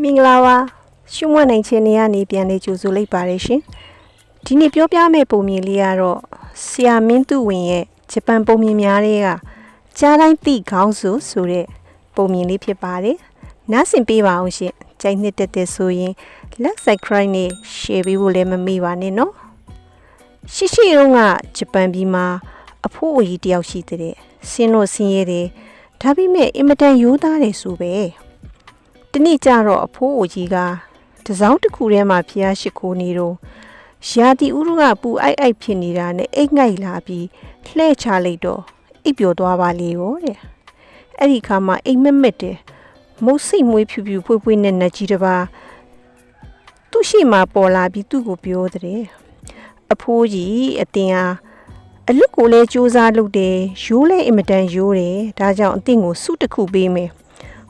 မင်္ဂလာပါရှုမွတ်နိုင်ခြင်းနေကနေပြန်လေးကြိုဆိုလိုက်ပါတယ်ရှင်ဒီနေ့ပြောပြမယ့်ပုံမြင်လေးကတော့ဆရာမင်းသူဝင်ရဲ့ဂျပန်ပုံမြင်များတွေကကြားတိုင်းသိခေါင်းစုဆိုတဲ့ပုံမြင်လေးဖြစ်ပါတယ်နားဆင်ပေးပါအောင်ရှင်ကြိုက်နှစ်တက်တဲ့ဆိုရင် like subscribe နဲ့ share ပေးဖို့လည်းမမေ့ပါနဲ့နော်ရှိရှိတုန်းကဂျပန်ပြည်မှာအဖိုးအကြီးတယောက်ရှိတဲ့ဆင်းလို့ဆင်းရဲတယ်ဒါပေမဲ့အင်မတန်ရိုးသားတယ်ဆိုပဲ တနေ့ကျတော့အဖိုးအိုကြီးကတစောင်းတစ်ခုထဲမှာဖျားရှိခိုးနေတော့ရာတီဥရုကပူအိုက်အိုက်ဖြစ်နေတာနဲ့အိတ်ငိုက်လာပြီးလှဲ့ချလိုက်တော့အိပ်ပျော်သွားပါလေရောတဲ့အဲ့ဒီခါမှာအိမ်မက်မက်တယ်မုတ်စိတ်မွေးဖြူဖြူဖွေးဖွေးနဲ့နတ်ကြီးတစ်ပါးသူ့ရှိမှပေါ်လာပြီးသူ့ကိုပြောတဲ့အဖိုးကြီးအတင်ဟာအလုတ်ကိုလည်းစူးစမ်းလုပ်တယ်ရိုးလဲအင်မတန်ရိုးတယ်ဒါကြောင့်အတင်ကိုစုတစ်ခုပေးမယ်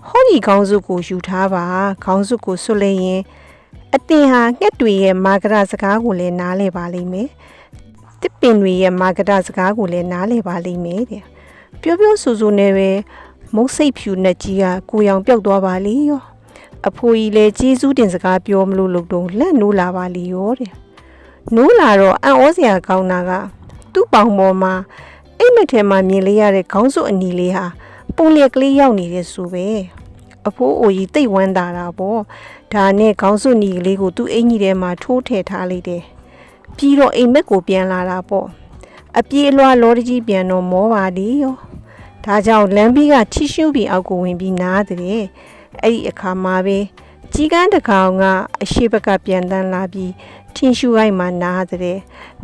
ဟောဒီခေါင်းစုကိုယူထားပါခေါင်းစုကိုဆွလိုက်ရင်အတင်ဟာငှက်တွေရဲ့မာဂရစကားကိုလည်းနားလဲပါလိမ့်မယ်တစ်ပင်တွေရဲ့မာဂရစကားကိုလည်းနားလဲပါလိမ့်မယ်တဲ့ပြောပြောဆူဆူနဲ့ပဲမုတ်စိတ်ဖြူနဲ့ကြီးကကိုရောင်ပြောက်သွားပါလေရောအဖိုးကြီးလည်းကျေးဇူးတင်စကားပြောမလို့လို့တော့လက်နိုးလာပါလေရောတဲ့နိုးလာတော့အံ့ဩစရာကောင်းတာကသူ့ပေါင်ပေါ်မှာအိမ်မက်ထဲမှာမြင်လေးရတဲ့ခေါင်းစုအနီလေးဟာပုံလျက်ကလေးရောက်နေတဲ့ဆိုပဲ အဖိုးအိုကြီးတိတ်ဝမ်းတာတာပေါ့ဒါနဲ့ခေါင်းစွနီကလေးကိုသူ့အင်ကြီးထဲမှာထိုးထည့်ထားလိုက်တယ်ပြီးတော့အိမ်မက်ကိုပြန်လာတာပေါ့အပြေးအလွှာလော်တကြီးပြန်တော့မောပါလေရောဒါကြောင့်လမ်းပြီးကထီရှူးပြီးအောက်ကိုဝင်ပြီးနားတဲ့အဲ့ဒီအခါမှာပဲကြီးကန်းတစ်ကောင်ကအရှိဘက်ကပြန်တန်းလာပြီးထင်းရှူးအိုက်မှာနားတဲ့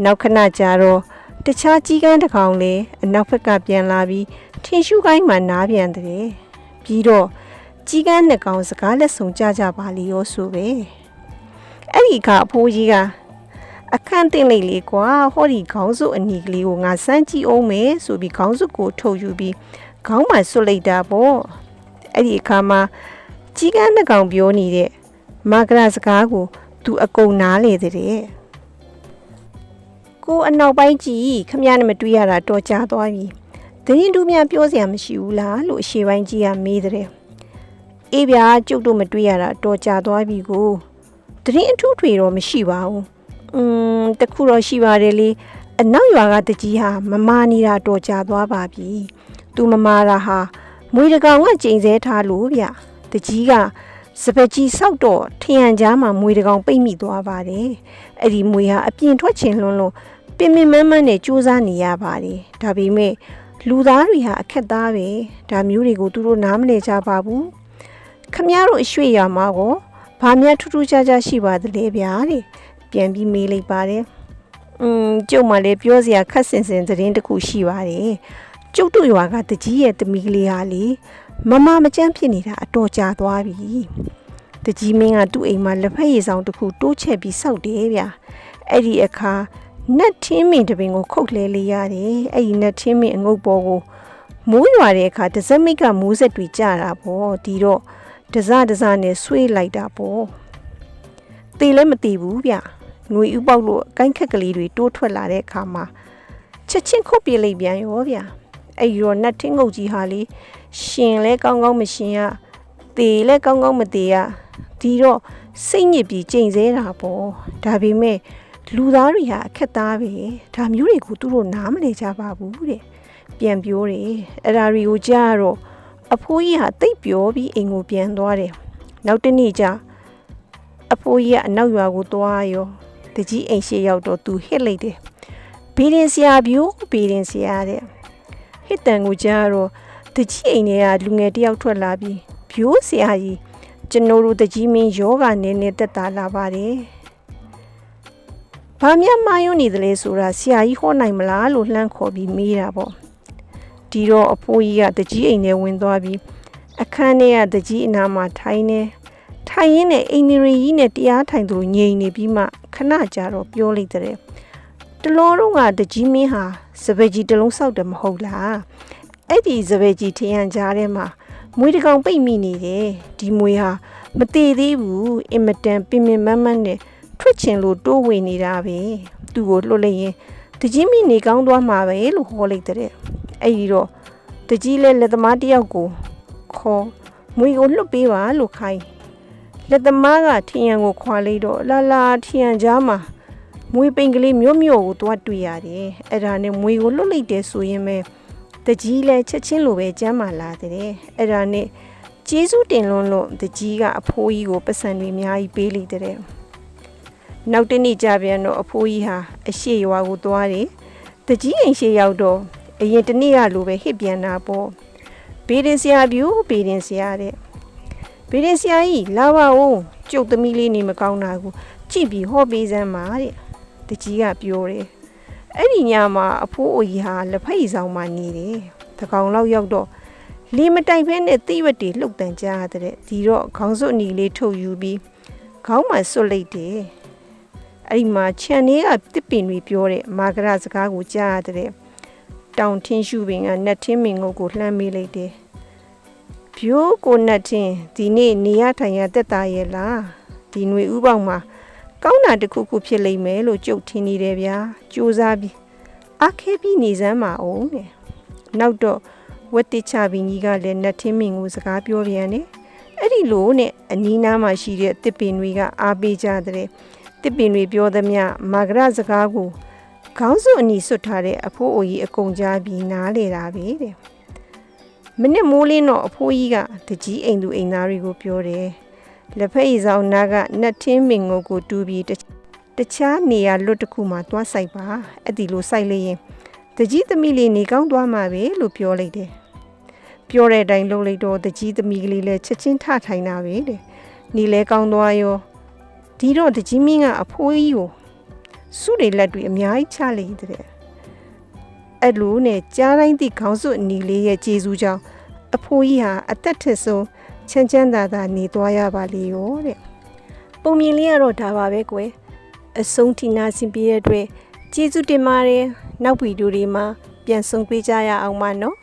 နောက်ခဏကြာတော့တခြားကြီးကန်းတစ်ကောင်လည်းအနောက်ဘက်ကပြန်လာပြီးထင်းရှူးကိုင်းမှာနားပြန်တဲ့ပြီးတော့ ကြီးကန်းနှစ်ကောင်စကားလက်ဆောင်ကြကြပါလေရောဆိုပဲအဲ့ဒီကအဖိုးကြီးကအခန့်တင်လိုက်လေကွာဟောဒီခေါင်းစုအနီကလေးကိုငါစမ်းကြည့်အောင်မယ်ဆိုပြီးခေါင်းစုကိုထုတ်ယူပြီးခေါင်းမှာဆွတ်လိုက်တာပေါ့အဲ့ဒီအခါမှာကြီးကန်းနှစ်ကောင်ပြောနေတဲ့မာဂရစကားကိုသူအကုန်နားလေတဲ့ကိုအနောက်ပိုင်းကြီးခမရနဲ့မတွေ့ရတာတော်ကြသွားပြီတရင်တူများပြောစရာမရှိဘူးလားလို့အရှိပိုင်းကြီးကမေးတဲ့ အေးဗျာကျုပ်တို့မတွေ့ရတာတော်ကြာသွားပြီကိုတရင်အထူးထွေတော့မရှိပါဘူးอืมတခုတော့ရှိပါတယ်လေအနောက်ရွာကတကြီးဟာမမာနေတာတော်ကြာသွားပါပြီသူမမာတာဟာမွေတကောင်ကကျိန်ဆဲထားလို့ဗျတကြီးကစပက်ကြီးဆောက်တော့ထရန်ကြားမှာမွေတကောင်ပိတ်မိသွားပါတယ်အဲ့ဒီမွေဟာအပြင်ထွက်ချင်လွန်းလို့ပင်ပင်မန်းမန်းနဲ့စူးစမ်းနေရပါတယ်ဒါပေမဲ့လူသားတွေဟာအခက်သားပဲဒါမျိုးတွေကိုသူတို့နားမလည်ကြပါဘူး ခမရတို့အရွှေ့ရမှာကိုဘာများထူးထူးခြားခြားရှိပါသလဲဗျာတဲ့ပြန်ပြီးမေးလိုက်ပါတယ်။อืมကျုပ်မှလည်းပြောစရာခက်စင်စင်သတင်းတစ်ခုရှိပါတယ်။ကျုပ်တို့ရွာကတကြီးရဲ့တမီးလေးဟာလေမမမကြမ်းဖြစ်နေတာအတော်ကြာသွားပြီ။တကြီးမင်းကသူ့အိမ်မှာလက်ဖက်ရည်ဆောင်တစ်ခုတိုးချက်ပြီးစောက်တယ်ဗျာ။အဲ့ဒီအခါနတ်ထင်းမင်တပင်ကိုခုတ်လဲလေးရတယ်။အဲ့ဒီနတ်ထင်းမင်အငုတ်ပေါ်ကိုမိုးရွာတဲ့အခါတစက်မိတ်ကမိုးဆက်တွေကြတာပေါ့ဒီတော့ တစတစနဲ့ဆွေးလိုက်တာပေါ့တေလည်းမတည်ဘူးဗျຫນွေဥပေါက်လို့ကိုင်းခက်ကလေးတွေတိုးထွက်လာတဲ့အခါမှာချက်ချင်းခုတ်ပြလိုက်ပြန်ရောဗျအဲ့ဒီတော့နတ်ထင်းငုတ်ကြီးဟာလေရှင်လဲကောင်းကောင်းမရှင်ရတေလဲကောင်းကောင်းမတေရဒီတော့စိတ်ညစ်ပြီးကြိမ်ဆဲတာပေါ့ဒါပေမဲ့လူသားတွေဟာအခက်သားပဲဒါမျိုးတွေကိုသူတို့နားမလည်ကြပါဘူးတဲ့ပြန်ပြောတယ်အဲ့ဒါတွေကိုကြားတော့ အဖိုးကြီးဟာတိတ်ပြောပြီးအိမ်ကိုပြန်သွားတယ်။နောက်တနေ့ကျအဖိုးကြီးကအနောက်ရွာကိုသွားရောတကြီးအိမ်ရှိရောက်တော့သူဟစ်လိုက်တယ်။ဘီရင်ဆရာပြိုးဘီရင်ဆရာတဲ့။ဟစ်တန်ကိုကြားတော့တကြီးအိမ်ထဲကလူငယ်တယောက်ထွက်လာပြီးပြိုးဆရာကြီးကျွန်တော်တို့တကြီးမင်းယောဂနေနေတက်တာလာပါတယ်။ဘာမြတ်မယုံနေတယ်လဲဆိုတာဆရာကြီးဟောနိုင်မလားလို့လှမ်းခေါ်ပြီးမေးတာပေါ့။ ဒီတော့အဖိုးကြီးကတကြီးအိမ်ထဲဝင်သွားပြီးအခန်းထဲကတကြီးအနားမှာထိုင်နေထိုင်ရင်းနဲ့အိမ်နေရီကြီးနဲ့တရားထိုင်သူငြိမ်နေပြီးမှခဏကြာတော့ပြောလိုက်တဲ့တလောတော့ကတကြီးမင်းဟာစပယ်ကြီးတစ်လုံးစောက်တယ်မဟုတ်လားအဲ့ဒီစပယ်ကြီးထရန်ကြားထဲမှာမွေးတကောင်ပိတ်မိနေတယ်ဒီမွေဟာမတည်သေးဘူးအင်မတန်ပင်ပင်မန်းမန်းနဲ့ထွက်ချင်လို့တိုးဝင်နေတာပဲသူ့ကိုလှုပ်လိုက်ရင်တကြီးမင်းနေကောင်းသွားမှာပဲလို့ဟောလိုက်တဲ့ အဲ့ဒီတော့တကြီးလဲလက်သမားတယောက်ကိုခေါ်မွေကိုလွတ်ပေးပါလို့ခိုင်းလက်သမားကထီယံကိုခွာလိုက်တော့လာလာထီယံကြားမှာမွေပိန်ကလေးမြို့မြို့ကိုသွားတွေ့ရတယ်အဲ့ဒါနဲ့မွေကိုလွတ်လိုက်တယ်ဆိုရင်ပဲတကြီးလဲချက်ချင်းလိုပဲကျမ်းမာလာတဲ့အဲ့ဒါနဲ့ကျေးဇူးတင်လွန်းလို့တကြီးကအဖိုးကြီးကိုပတ်စံတွေအများကြီးပေးလိုက်တဲ့နောက်တနေ့ကြပြန်တော့အဖိုးကြီးဟာအရှိရွာကိုသွားတယ်တကြီးအိမ်ရှိရောက်တော့ အရင်တနေ့ကလိုပဲဟစ်ပြန်တာပေါ့ဘေးရင်ဆရာပြူဘေးရင်ဆရာတဲ့ဗီရင်ဆရာကြီးလာပါဦးကျုပ်သမီးလေးနေမကောင်းတာကိုကြည့်ပြီးဟောပေးစမ်းပါတဲ့တကြီးကပြောတယ်အဲ့ဒီညမှာအဖိုးအိုကြီးဟာလက်ဖက်ရည်ဆောင်မှနေတယ်တကောင်လောက်ရောက်တော့လေမတိုင်ဖဲနဲ့တိရွက်တွေလှုပ်တန်ကြရတဲ့ဒီတော့ခေါင်းစွပ်အနီလေးထုတ်ယူပြီးခေါင်းမှာစွတ်လိုက်တယ်အဲ့ဒီမှာခြံလေးကတစ်ပင်တွေပြောတဲ့မာဂရစကားကိုကြားရတဲ့ တောင်ထင်းရှုပင်ကနတ်ထင်းမင်ငုတ်ကိုလှမ်းမေးလိုက်တယ်ဖြိုးကိုနဲ့ချင်းဒီနေ့နေရထိုင်ရတက်တာရဲ့လားဒီຫນွေဥပေါင်းမှာကောင်းတာတစ်ခုခုဖြစ်လိမ့်မယ်လို့ကြုတ်ထင်နေတယ်ဗျာစူးစမ်းပြီးအခက်ပြီးနေစမ်းပါအောင်တဲ့နောက်တော့ဝတ်တိချဘင်းကြီးကလည်းနတ်ထင်းမင်ကိုစကားပြောပြန်တယ်အဲ့ဒီလိုနဲ့အနီးနားမှာရှိတဲ့တစ်ပင်တွေကအားပေးကြတဲ့တစ်ပင်တွေပြောသမျှမာဂရစကားကို ခေါင်းစွပ်အနီစွတ်ထားတဲ့အဖိုးအိုကြီးအကုန်ကြားပြီးနားလေတာပဲတဲ့မနစ်မိုးလင်းတော့အဖိုးကြီးကတကြီးအိမ်သူအိမ်သားတွေကိုပြောတယ်လက်ဖက်ရည်ဆောင်နာကနတ်ထင်းမင်ငုတ်ကိုတူးပြီးတတခြားနေရာလွတ်တစ်ခုမှာသွားဆိုင်ပါအဲ့ဒီလိုဆိုင်လိုက်ရင်တကြီးသမီးလေးနေကောင်းသွားမှာပဲလို့ပြောလိုက်တယ်ပြောတဲ့အတိုင်းလုပ်လိုက်တော့တကြီးသမီးကလေးလည်းချက်ချင်းထထိုင်တာပဲတဲ့နေလဲကောင်းသွားရောဒီတော့တကြီးမင်းကအဖိုးကြီးကို စုတွေလက်တွေအများကြီးချလိုက်တဲ့အဲ့လိုနဲ့ကြားတိုင်းသည့်ခေါင်းစွပ်အနီလေးရဲ့ကျေးဇူးကြောင့်အဖိုးကြီးဟာအသက်ထက်ဆုံးချမ်းချမ်းသာသာနေသွားရပါလေရောတဲ့ပုံမြင်လေးကတော့ဒါပါပဲကွယ်အဆုံးထိနာဆင်ပြည့်တဲ့အတွက်ကျေးဇူးတင်ပါတယ်နောက်ဗီဒီယိုတွေမှာပြန်ဆုံတွေ့ကြရအောင်ပါနော်